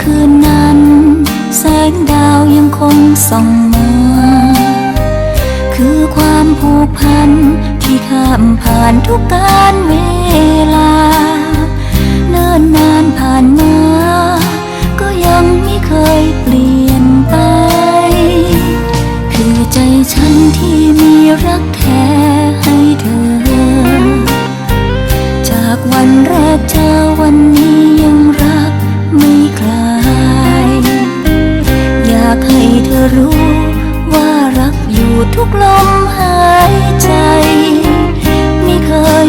คืนนั้น แสงดาวยังคงส่องมา คือความผูกพันที่ข้ามผ่านทุกการเวลา เนิ่นนานผ่านมา ก็ยังไม่เคยเปลี่ยนไป คือใจฉันที่มีรักแท้ ให้เธอรู้ว่ารักอยู่ทุกลมหายใจ ไม่เคย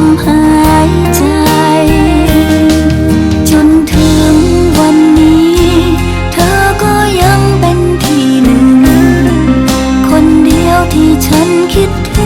มหายใจ จนถึงวันนี้ เธอก็ยังเป็นที่หนึ่ง คนเดียวที่ฉันคิดถึง